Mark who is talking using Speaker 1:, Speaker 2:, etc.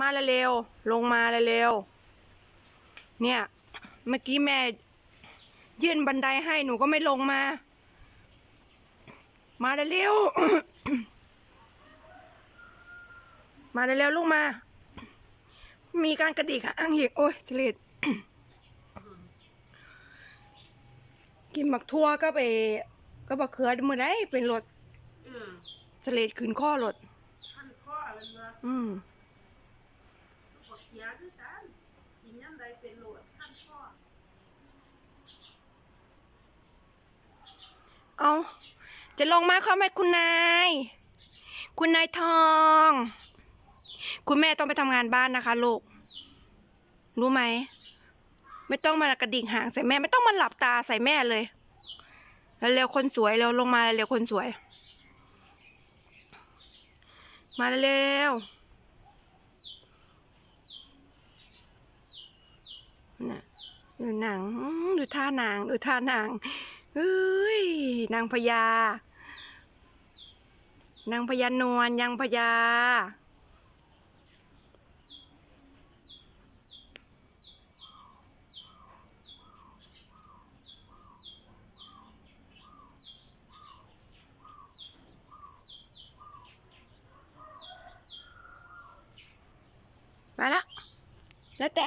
Speaker 1: มาเร็วๆลงมาเร็วๆเนี่ย เมื่อกี้แม่ ยื่นบันไดให้หนูก็ไม่ลงมา มาเร็วๆมาเร็วๆลูกมา มีการกระดิกหางอีกโอ้ยเฉลดกินหมักทั่วก็ไป ก็บักเขือมือได้เป็นรถ
Speaker 2: เออ
Speaker 1: เฉลดขึ้นข้อรถ
Speaker 2: ขั้นข้ออะไรเนาะ
Speaker 1: อืม
Speaker 2: บอกเขียคือกันกินยังไดเป็นโหลดขั้นข้อ
Speaker 1: เอาจะลงมาเข้าไหมคุณนาย คุณนายทอง คุณแม่ต้องไปทำงานบ้านนะคะลูก รู้ไหม ไม่ต้องมากระดิ่งหางใส่แม่ ไม่ต้องมาหลับตาใส่แม่เลย เร็วคนสวยเร็วลงมาเร็วคนสวย มาเร็ว น่ะดูหนังดูท่านางดูท่านางเอ้ยนางพญานางพญานวลยังพญามาละแล้วแต่